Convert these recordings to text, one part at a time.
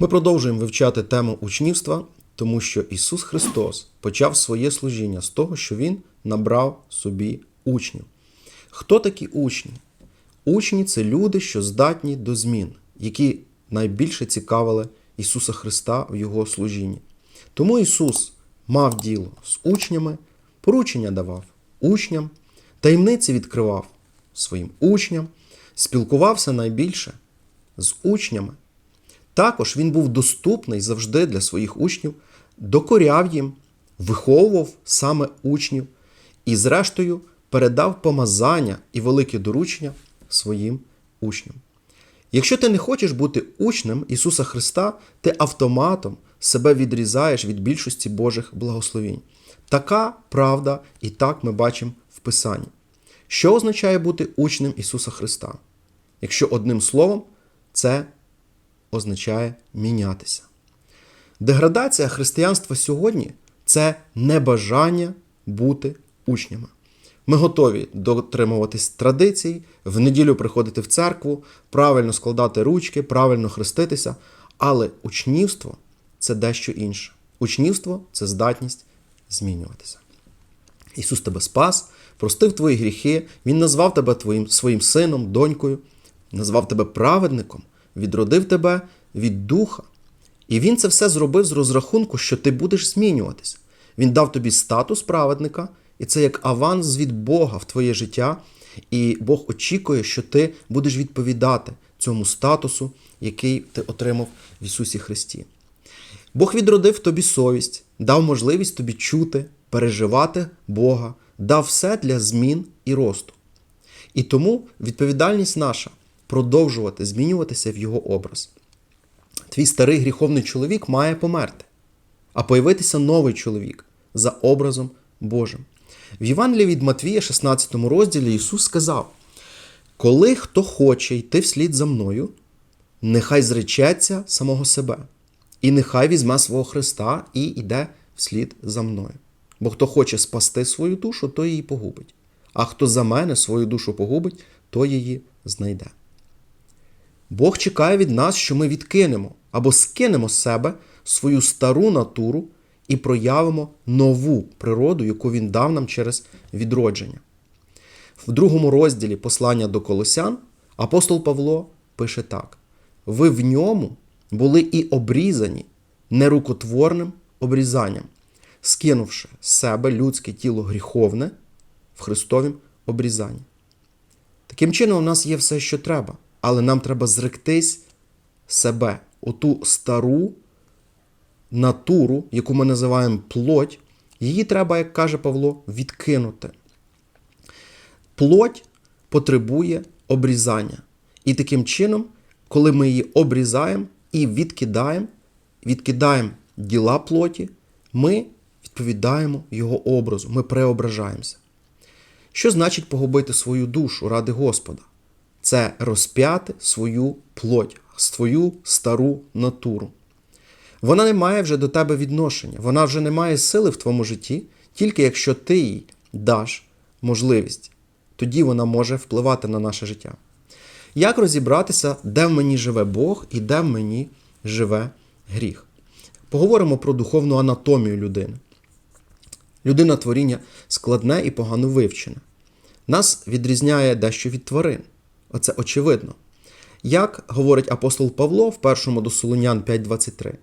Ми продовжуємо вивчати тему учнівства, тому що Ісус Христос почав своє служіння з того, що Він набрав собі учнів. Хто такі учні? Учні це люди, що здатні до змін, які найбільше цікавили Ісуса Христа в Його служінні. Тому Ісус мав діло з учнями, поручення давав учням, таємниці відкривав своїм учням, спілкувався найбільше з учнями. Також він був доступний завжди для своїх учнів, докоряв їм, виховував саме учнів і, зрештою, передав помазання і велике доручення своїм учням. Якщо ти не хочеш бути учнем Ісуса Христа, ти автоматом себе відрізаєш від більшості Божих благословінь. Така правда, і так ми бачимо в Писанні. Що означає бути учнем Ісуса Христа? Якщо одним словом, це означає мінятися. Деградація християнства сьогодні це небажання бути учнями. Ми готові дотримуватись традицій, в неділю приходити в церкву, правильно складати ручки, правильно хреститися, але учнівство це дещо інше. Учнівство це здатність змінюватися. Ісус тебе спас, простив твої гріхи, Він назвав тебе твоїм, своїм сином, донькою, назвав тебе праведником, відродив тебе від духа. І Він це все зробив з розрахунку, що ти будеш змінюватися. Він дав тобі статус праведника, і це як аванс від Бога в твоє життя. І Бог очікує, що ти будеш відповідати цьому статусу, який ти отримав в Ісусі Христі. Бог відродив тобі совість, дав можливість тобі чути, переживати Бога, дав все для змін і росту. І тому відповідальність наша продовжувати змінюватися в Його образ. Твій старий гріховний чоловік має померти, а появитися новий чоловік за образом Божим. В Євангелії від Матвія, 16 розділі, Ісус сказав: Коли хто хоче йти вслід за мною, нехай зречеться самого себе, і нехай візьме свого Христа і йде вслід за мною. Бо хто хоче спасти свою душу, то її погубить. А хто за мене свою душу погубить, то її знайде. Бог чекає від нас, що ми відкинемо або скинемо з себе свою стару натуру і проявимо нову природу, яку Він дав нам через відродження. В другому розділі послання до Колосян апостол Павло пише так: ви в ньому були і обрізані нерукотворним обрізанням, скинувши з себе людське тіло гріховне в Христовім обрізанні. Таким чином, у нас є все, що треба, але нам треба зректись себе, оту стару натуру, яку ми називаємо плоть, її треба, як каже Павло, відкинути. Плоть потребує обрізання. І таким чином, коли ми її обрізаємо і відкидаємо, відкидаємо діла плоті, ми відповідаємо його образу, ми преображаємося. Що значить погубити свою душу ради Господа? Це розп'яти свою плоть, свою стару натуру. Вона не має вже до тебе відношення, вона вже не має сили в твоєму житті, тільки якщо ти їй даш можливість, тоді вона може впливати на наше життя. Як розібратися, де в мені живе Бог і де в мені живе гріх? Поговоримо про духовну анатомію людини. Людина творіння складне і погано вивчене. Нас відрізняє дещо від тварин. Оце очевидно. Як говорить апостол Павло в першому до Солонян 5.23,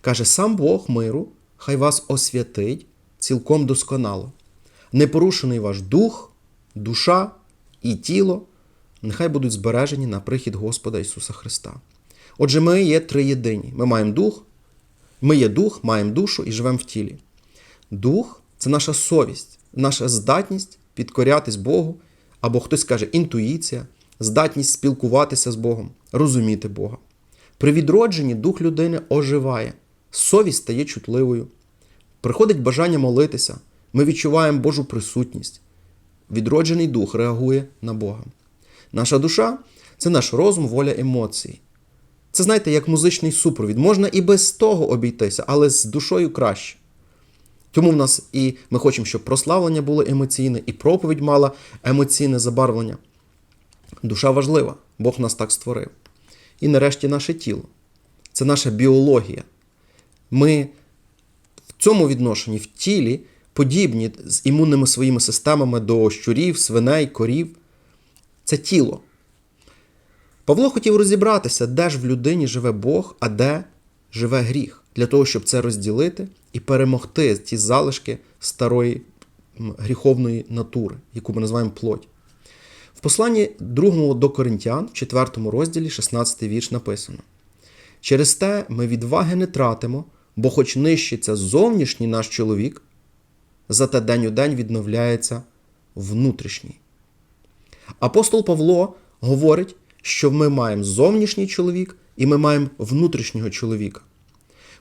каже: сам Бог миру, хай вас освятить цілком досконало. Непорушений ваш дух, душа і тіло, нехай будуть збережені на прихід Господа Ісуса Христа. Отже, ми є триєдині. Ми маємо дух, ми є дух, маємо душу і живемо в тілі. Дух це наша совість, наша здатність підкорятись Богу, або хтось каже інтуїція, здатність спілкуватися з Богом, розуміти Бога. При відродженні дух людини оживає, совість стає чутливою. Приходить бажання молитися, ми відчуваємо Божу присутність. Відроджений дух реагує на Бога. Наша душа це наш розум, воля, емоції. Це, знаєте, як музичний супровід. Можна і без того обійтися, але з душою краще. Тому в нас і ми хочемо, щоб прославлення було емоційне, і проповідь мала емоційне забарвлення. Душа важлива, Бог нас так створив. І нарешті наше тіло. це наша біологія. Ми в цьому відношенні в тілі подібні з імунними своїми системами до щурів, свиней, корів. Це тіло. Павло хотів розібратися, де ж в людині живе Бог, а де живе гріх, для того, щоб це розділити і перемогти ті залишки старої гріховної натури, яку ми називаємо плоть. В посланні 2 до Коринтян, в 4 розділі, 16 вірш написано: Через те ми відваги не тратимо, бо хоч нищиться зовнішній наш чоловік, зате день у день відновляється внутрішній. Апостол Павло говорить, що ми маємо зовнішній чоловік і ми маємо внутрішнього чоловіка.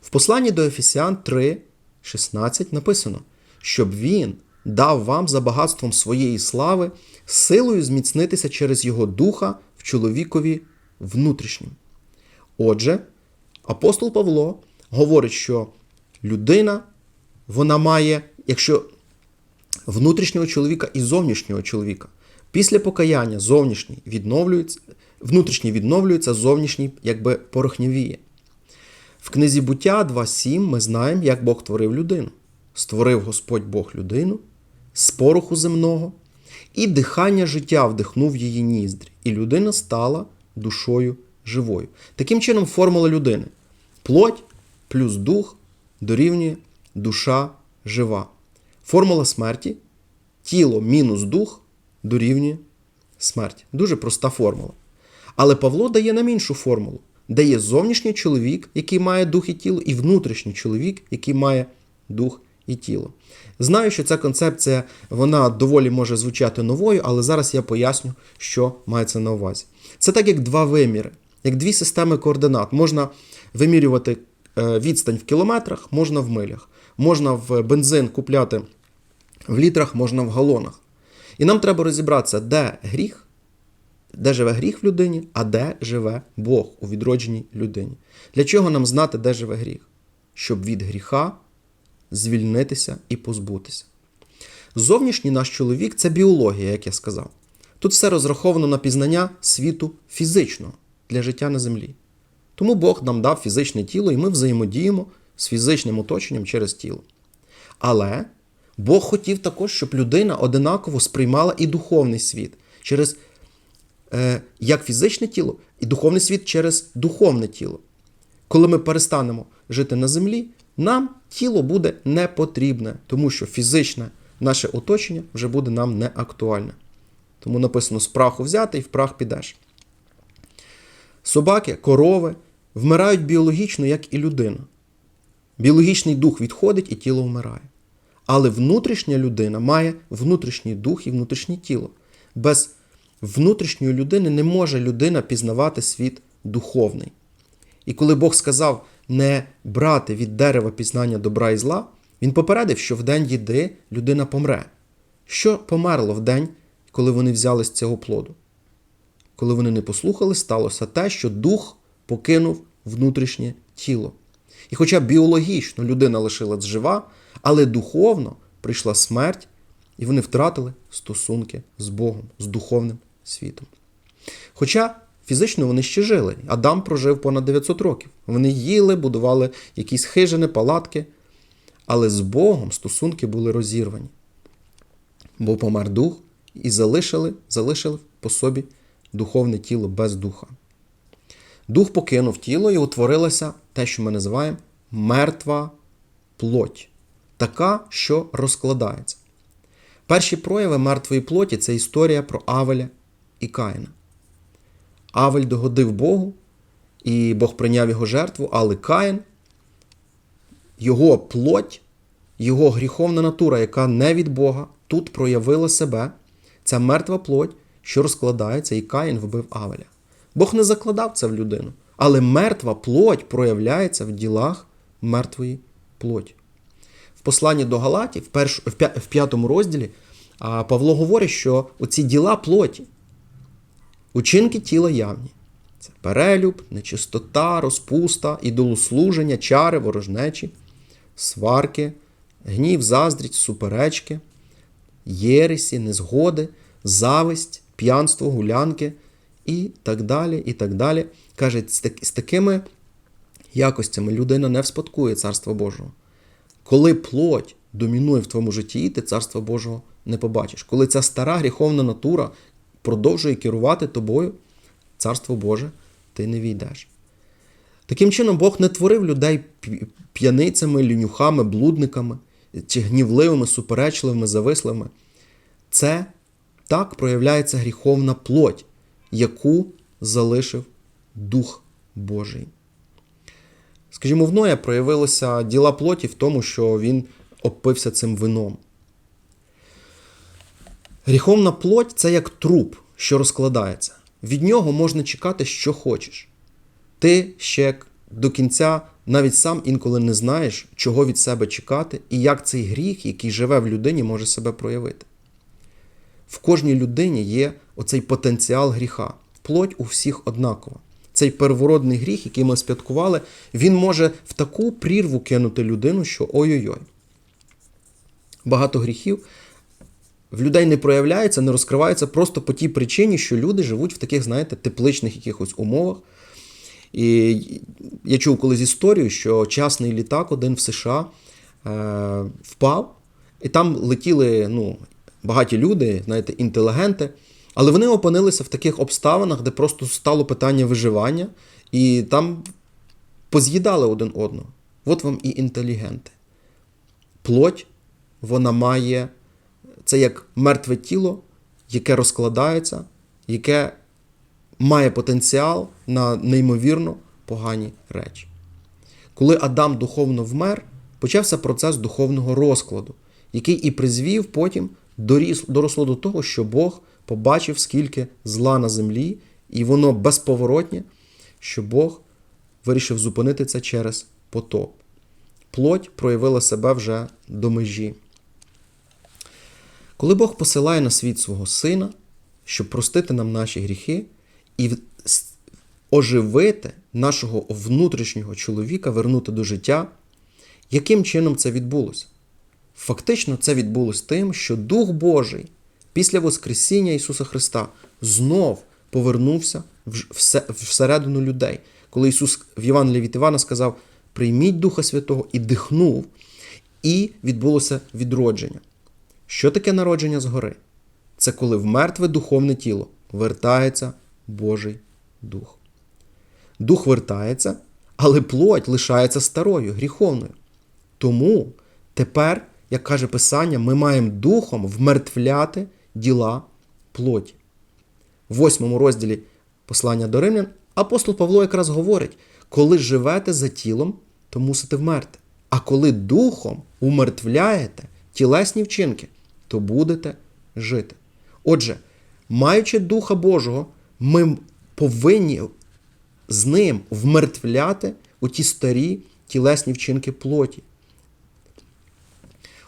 В посланні до Ефесіан 3, 16 написано, щоб він дав вам за багатством своєї слави силою зміцнитися через його духа в чоловікові внутрішнім. Отже, апостол Павло говорить, що людина вона має, якщо внутрішнього чоловіка і зовнішнього чоловіка. Після покаяння зовнішній відновлюється, внутрішній відновлюється, зовнішній якби порохнявіє. В книзі буття 2.7 ми знаємо, як Бог творив людину. Створив Господь Бог людину з пороху земного, і дихання життя вдихнув її ніздрі, і людина стала душою живою. Таким чином, формула людини: плоть плюс дух дорівнює душа жива. Формула смерті тіло мінус дух дорівнює смерть. Дуже проста формула. Але Павло дає нам іншу формулу, де є зовнішній чоловік, який має дух і тіло, і внутрішній чоловік, який має дух і тіло. Знаю, що ця концепція вона доволі може звучати новою, але зараз я поясню, що мається на увазі. Це так, як два виміри, як дві системи координат. Можна вимірювати е, відстань в кілометрах, можна в милях. Можна в бензин купляти в літрах, можна в галонах. І нам треба розібратися, де гріх, де живе гріх в людині, а де живе Бог у відродженій людині. Для чого нам знати, де живе гріх? Щоб від гріха звільнитися і позбутися. Зовнішній наш чоловік це біологія, як я сказав. Тут все розраховано на пізнання світу фізичного для життя на землі. Тому Бог нам дав фізичне тіло, і ми взаємодіємо з фізичним оточенням через тіло. Але Бог хотів також, щоб людина одинаково сприймала і духовний світ через е, як фізичне тіло, і духовний світ через духовне тіло. Коли ми перестанемо жити на землі, нам тіло буде не потрібне, тому що фізичне наше оточення вже буде нам не актуальне. Тому написано: з праху взяти і в прах підеш. Собаки, корови вмирають біологічно, як і людина. Біологічний дух відходить і тіло вмирає. Але внутрішня людина має внутрішній дух і внутрішнє тіло. Без внутрішньої людини не може людина пізнавати світ духовний. І коли Бог сказав не брати від дерева пізнання добра і зла, він попередив, що в день їди людина помре. Що померло в день, коли вони взяли з цього плоду? Коли вони не послухали, сталося те, що дух покинув внутрішнє тіло. І хоча біологічно людина лишилась жива, але духовно прийшла смерть, і вони втратили стосунки з Богом, з духовним світом. Хоча фізично вони ще жили. Адам прожив понад 900 років. Вони їли, будували якісь хижини, палатки, але з Богом стосунки були розірвані. Бо помер дух і залишили, залишили по собі духовне тіло без духа. Дух покинув тіло і утворилося те, що ми називаємо мертва плоть, така, що розкладається. Перші прояви мертвої плоті це історія про Авеля і Каїна. Авель догодив Богу, і Бог прийняв його жертву, але Каїн, його плоть, його гріховна натура, яка не від Бога, тут проявила себе. Ця мертва плоть, що розкладається, і Каїн вбив Авеля. Бог не закладав це в людину, але мертва плоть проявляється в ділах мертвої плоті. В посланні до Галатів, в п'ятому розділі, Павло говорить, що оці діла плоті, учинки тіла явні. Це перелюб, нечистота, розпуста, ідолослуження, чари, ворожнечі, сварки, гнів, заздрість, суперечки, єресі, незгоди, зависть, п'янство, гулянки і так далі. і так далі. Каже, з такими якостями людина не вспадкує Царства Божого. Коли плоть домінує в твоєму житті, ти Царства Божого не побачиш. Коли ця стара гріховна натура продовжує керувати тобою, Царство Боже, ти не війдеш. Таким чином, Бог не творив людей п'яницями, лінюхами, блудниками чи гнівливими, суперечливими, зависливими. Це так проявляється гріховна плоть, яку залишив Дух Божий. Скажімо, в Ноя проявилися діла плоті в тому, що він обпився цим вином. Гріховна плоть це як труп, що розкладається. Від нього можна чекати, що хочеш. Ти ще до кінця навіть сам інколи не знаєш, чого від себе чекати і як цей гріх, який живе в людині, може себе проявити. В кожній людині є оцей потенціал гріха. Плоть у всіх однакова. Цей первородний гріх, який ми спядкували, він може в таку прірву кинути людину, що ой-ой-ой. Багато гріхів в людей не проявляється, не розкривається просто по тій причині, що люди живуть в таких, знаєте, тепличних якихось умовах. І я чув колись історію, що частний літак один в США е, впав, і там летіли ну, багаті люди, знаєте, інтелігенти, але вони опинилися в таких обставинах, де просто стало питання виживання, і там поз'їдали один одного. От вам і інтелігенти. Плоть, вона має це як мертве тіло, яке розкладається, яке має потенціал на неймовірно погані речі. Коли Адам духовно вмер, почався процес духовного розкладу, який і призвів потім доросло до того, що Бог побачив, скільки зла на землі, і воно безповоротнє, що Бог вирішив зупинити це через потоп. Плоть проявила себе вже до межі. Коли Бог посилає на світ свого Сина, щоб простити нам наші гріхи і оживити нашого внутрішнього чоловіка, вернути до життя, яким чином це відбулося? Фактично, це відбулося тим, що Дух Божий після Воскресіння Ісуса Христа знов повернувся всередину людей. Коли Ісус в Євангелії від Івана сказав: Прийміть Духа Святого і дихнув, і відбулося відродження. Що таке народження згори? Це коли в мертве духовне тіло вертається Божий Дух. Дух вертається, але плоть лишається старою, гріховною. Тому тепер, як каже Писання, ми маємо духом вмертвляти діла плоті. В восьмому розділі послання до Римлян апостол Павло якраз говорить: коли живете за тілом, то мусите вмерти. А коли духом умертвляєте тілесні вчинки, то будете жити. Отже, маючи Духа Божого, ми повинні з ним вмертвляти у ті старі тілесні вчинки плоті.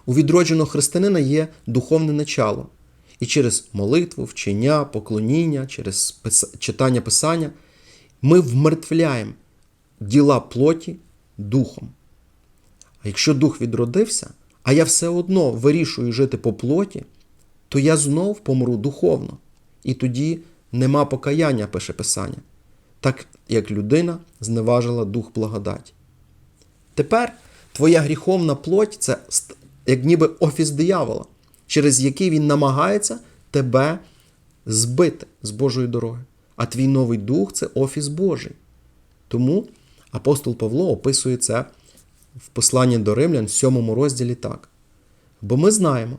У відродженого християнина є духовне начало. І через молитву, вчення, поклоніння, через читання Писання ми вмертвляємо діла плоті духом. А якщо дух відродився, а я все одно вирішую жити по плоті, то я знов помру духовно. І тоді нема покаяння, пише Писання, так як людина зневажила дух благодаті. Тепер твоя гріховна плоть це як ніби офіс диявола, через який він намагається тебе збити з Божої дороги. А твій новий дух це офіс Божий. Тому апостол Павло описує це в посланні до римлян, в 7 розділі так. Бо ми знаємо,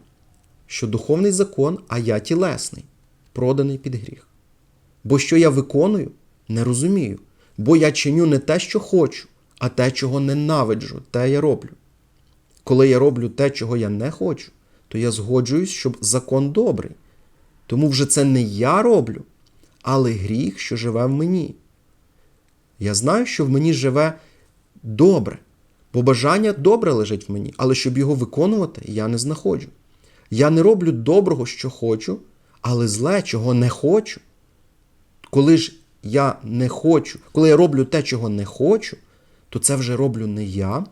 що духовний закон, а я тілесний, проданий під гріх. Бо що я виконую, не розумію, бо я чиню не те, що хочу, а те, чого ненавиджу, те я роблю. Коли я роблю те, чого я не хочу, то я згоджуюсь, щоб закон добрий. Тому вже це не я роблю, але гріх, що живе в мені. Я знаю, що в мені живе добре, бо бажання добре лежить в мені, але щоб його виконувати, я не знаходжу. Я не роблю доброго, що хочу, але зле, чого не хочу. Коли ж я не хочу, коли я роблю те, чого не хочу, то це вже роблю не я,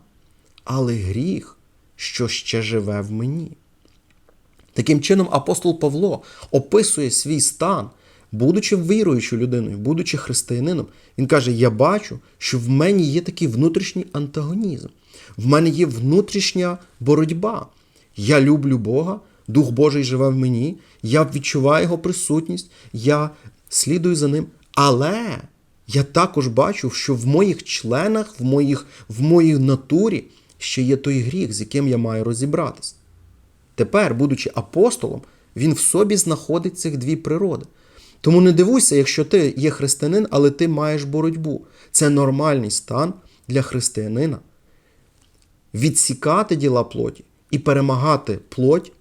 але гріх, що ще живе в мені. Таким чином, апостол Павло описує свій стан будучи віруючою людиною, будучи християнином, він каже: Я бачу, що в мені є такий внутрішній антагонізм, в мене є внутрішня боротьба. Я люблю Бога, Дух Божий живе в мені, я відчуваю Його присутність, я слідую за ним. Але я також бачу, що в моїх членах, в моїх, в моїй натурі ще є той гріх, з яким я маю розібратися. Тепер, будучи апостолом, він в собі знаходить цих дві природи. Тому не дивуйся, якщо ти є християнин, але ти маєш боротьбу. Це нормальний стан для християнина. Відсікати діла плоті і перемагати плоть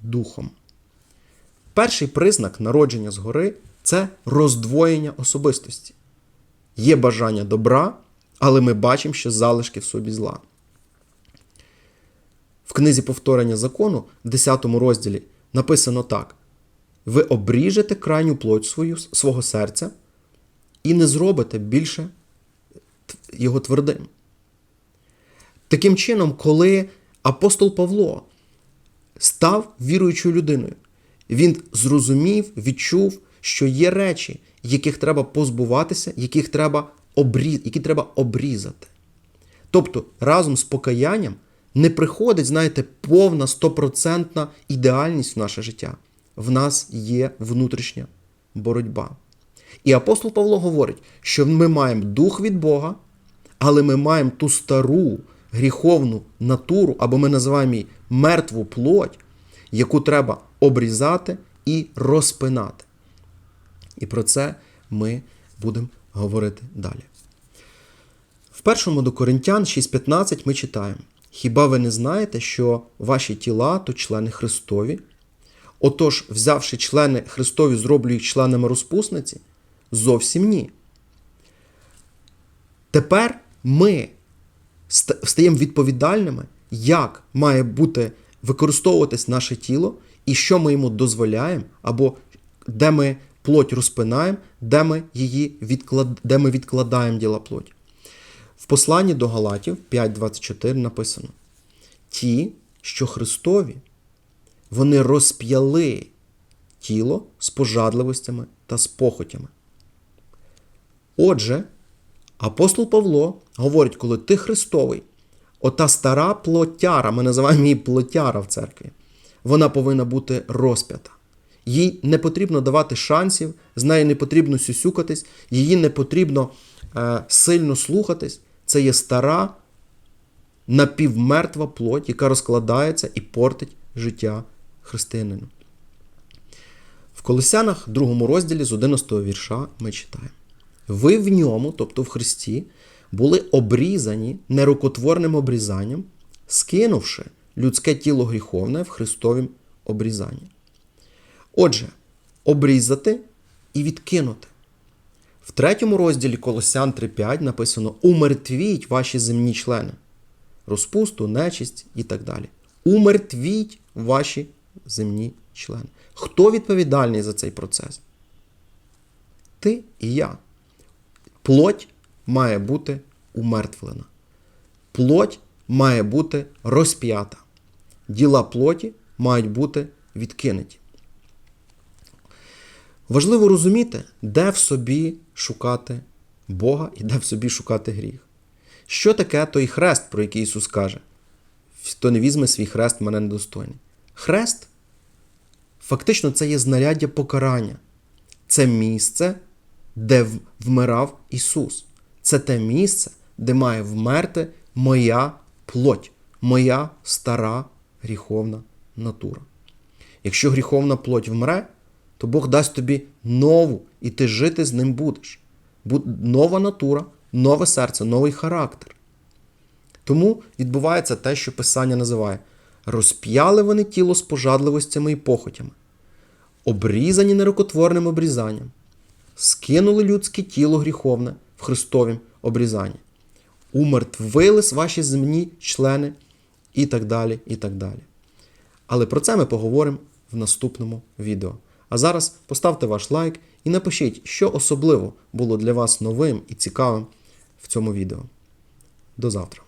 духом. Перший признак народження згори це роздвоєння особистості. Є бажання добра, але ми бачимо ще залишки в собі зла. В книзі повторення закону, в 10 розділі, написано так: ви обріжете крайню плоть свою, свого серця і не зробите більше його твердим. Таким чином, коли апостол Павло став віруючою людиною, він зрозумів, відчув, що є речі, яких треба позбуватися, яких треба обрі... які треба обрізати. Тобто разом з покаянням не приходить, знаєте, повна стопроцентна ідеальність в наше життя. В нас є внутрішня боротьба. І апостол Павло говорить, що ми маємо дух від Бога, але ми маємо ту стару гріховну натуру, або ми називаємо її мертву плоть, яку треба обрізати і розпинати. І про це ми будемо говорити далі. В першому до Коринтян 6:15 ми читаємо: Хіба ви не знаєте, що ваші тіла то члени Христові? Отож, взявши члени Христові, зроблю їх членами розпусниці? Зовсім ні. Тепер ми стаємо відповідальними, як має бути використовуватись наше тіло і що ми йому дозволяємо, або де ми плоть розпинаємо, де ми її відклад... де ми відкладаємо діла плоті. В посланні до Галатів 5.24 написано: Ті, що Христові, вони розп'яли тіло з пожадливостями та з похотями. Отже, апостол Павло говорить, коли ти Христовий, ота стара плотяра, ми називаємо її плотяра в церкві, вона повинна бути розп'ята. Їй не потрібно давати шансів, з нею не потрібно сюсюкатись, її не потрібно е, сильно слухатись. Це є стара напівмертва плоть, яка розкладається і портить життя християнину. В Колосянах, другому розділі з 11 вірша, ми читаємо: Ви в ньому, тобто в Христі, були обрізані нерукотворним обрізанням, скинувши людське тіло гріховне в Христовім обрізанні. Отже, обрізати і відкинути. В третьому розділі Колосян 3.5 написано: Умертвіть ваші земні члени, розпусту, нечисть і так далі. Умертвіть ваші земні члени. Хто відповідальний за цей процес? Ти і я. Плоть має бути умертвлена. Плоть має бути розп'ята. Діла плоті мають бути відкинуті. Важливо розуміти, де в собі шукати Бога і де в собі шукати гріх. Що таке той хрест, про який Ісус каже? Хто не візьме свій хрест, мене недостойний. Хрест фактично це є знаряддя покарання. Це місце, де вмирав Ісус. Це те місце, де має вмерти моя плоть, моя стара гріховна натура. Якщо гріховна плоть вмре, то Бог дасть тобі нову, і ти жити з ним будеш. Нова натура, нове серце, новий характер. Тому відбувається те, що Писання називає: розп'яли вони тіло з пожадливостями і похотями, обрізані нерукотворним обрізанням, скинули людське тіло гріховне в Христовім обрізанні, умертвили ваші земні члени і так далі. і так далі. Але про це ми поговоримо в наступному відео. А зараз поставте ваш лайк і напишіть, що особливо було для вас новим і цікавим в цьому відео. До завтра!